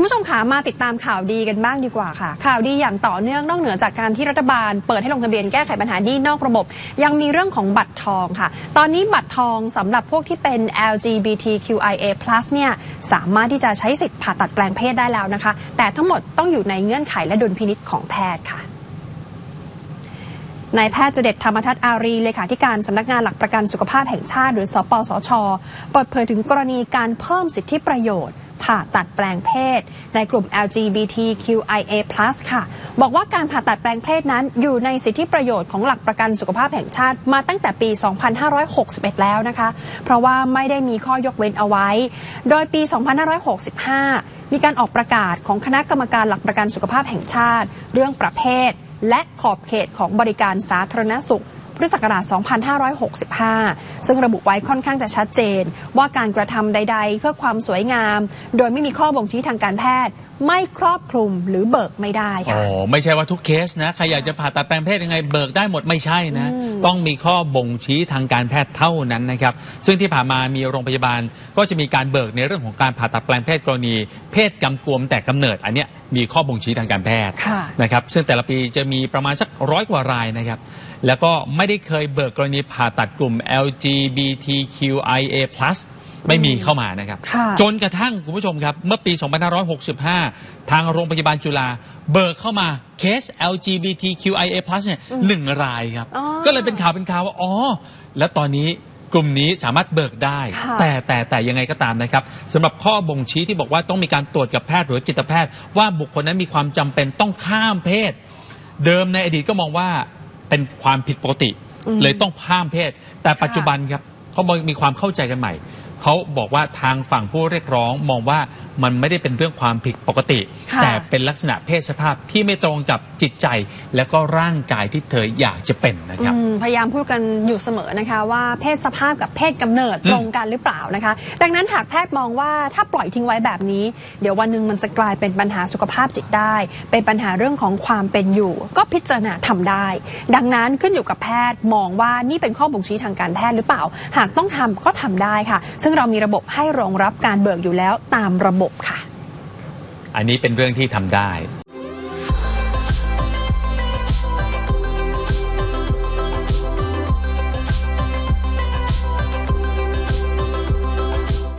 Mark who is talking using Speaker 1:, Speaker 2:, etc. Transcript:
Speaker 1: คุณผู้ชมขามาติดตามข่าวดีกันบ้างดีกว่าค่ะ ข่าวดีอย่างต่อเนื่องนอกเหนือจากการที่รัฐบาล เปิดให้ลงทะเบียนแก้ไขปัญหาหนี้นอกระบบ ยังมีเรื่องของบัตรทองค่ะ ตอนนี้บัตรทองสำหรับพวกที่เป็น LGBTQIA+ เนี่ยสามารถที่จะใช้สิทธิ์ผ่าตัดแปลงเพศได้แล้วนะคะ แต่ทั้งหมดต้องอยู่ในเงื่อนไขและดุลพินิษของแพทย์ค่ะนายแพทย์เจเด็ดธรรมทัศน์อารีเลขาธิการสำนักงานหลักประกันสุขภาพแห่งชาติ หรือสปสช เปิดเผยถึงกรณีการเพิ่มสิทธิประโยชน์ ผ่าตัดแปลงเพศ ในกลุ่ม LGBTQIA+ ค่ะ บอกว่าการผ่าตัดแปลงเพศนั้น อยู่ในสิทธิประโยชน์ของหลักประกันสุขภาพแห่งชาติมาตั้งแต่ปี 2561 แล้วนะคะ เพราะว่าไม่ได้มีข้อยกเว้นเอาไว้ โดยปี 2565 มีการออกประกาศของคณะกรรมการหลักประกันสุขภาพแห่งชาติ เรื่องประเภท และขอบเขตของบริการสาธารณสุข พุทธศักราช 2565 ซึ่งระบุไว้ค่อนข้างจะชัดเจน ว่าการกระทำใด ๆ เพื่อความสวยงาม โดยไม่มีข้อบ่งชี้ทางการแพทย์ ไม่ครอบคลุมหรือเบิกไม่ได้
Speaker 2: อ๋
Speaker 1: ค่ะ
Speaker 2: อไม่ใช่ว่าทุกเคสนะใครอยากจะผ่าตัดแปลงเพศยังไงเบิกได้หมดไม่ใช่นะ ต้องมีข้อบ่งชี้ทางการแพทย์เท่านั้นนะครับ ซึ่งที่ผ่านมามีโรงพยาบาลก็จะมีการเบิกในเรื่องของการผ่าตัดแปลงเพศกรณี เพศกำกวมแต่กำเนิดอันเนี้ย มีข้อบ่งชี้ทางการแพทย์
Speaker 1: ค่ะ
Speaker 2: นะครับซึ่งแต่ละปีจะมีประมาณสักร้อยกว่ารายนะครับ แล้วก็ไม่ได้เคยเบิกกรณีผ่าตัดกลุ่ม LGBTQIA+ ไม่มีเข้ามานะครับ
Speaker 1: ค่ะ
Speaker 2: จนกระทั่งคุณผู้ชมครับ เมื่อปี 2565 ทางโรงพยาบาลจุฬาเบิกเข้ามาเคส LGBTQIA+ เนี่ยหนึ่งรายครับ
Speaker 1: อ๋อ
Speaker 2: ก็เลยเป็นข่าวเป็นข่าวว่า อ๋อ แล้วตอนนี้ กลุ่มนี้สามารถเบิกได้
Speaker 1: ค่ะ
Speaker 2: แต่แต่แต่ยังไงก็ตามนะครับสำหรับข้อบ่งชี้ที่บอกว่าต้องมีการตรวจกับแพทย์หรือจิตแพทย์ ว่าบุคคลนั้นมีความจำเป็นต้องข้ามเพศ เดิมในอดีตก็มองว่าเป็นความผิดปกติ เลยต้องข้ามเพศ แต่ปัจจุบันครับเขามีความเข้าใจกันใหม่ เขาบอกว่าทางฝั่งผู้เรียกร้องมองว่ามันไม่ได้เป็นเรื่องความผิดปกติ
Speaker 1: ค่ะ
Speaker 2: แต่เป็นลักษณะเพศสภาพที่ไม่ตรงกับจิตใจ และก็ร่างกายที่เธออยากจะเป็นนะครับ
Speaker 1: อืมพยายามพูดกันอยู่เสมอนะคะ ว่าเพศสภาพกับเพศกำเนิด
Speaker 2: อืม
Speaker 1: ตรงกันหรือเปล่านะคะ ดังนั้นหากแพทย์มองว่าถ้าปล่อยทิ้งไว้แบบนี้ เดี๋ยววันหนึ่งมันจะกลายเป็นปัญหาสุขภาพจิตได้ เป็นปัญหาเรื่องของความเป็นอยู่ ก็พิจารณาทำได้ ดังนั้นขึ้นอยู่กับแพทย์มองว่านี่เป็นข้อบ่งชี้ทางการแพทย์หรือเปล่า หากต้องทำก็ทำได้ค่ะ ซึ่งเรามีระบบให้รองรับการเบิกอยู่แล้วตามระบบค่ะ
Speaker 2: อันนี้เป็นเรื่องที่ทำได้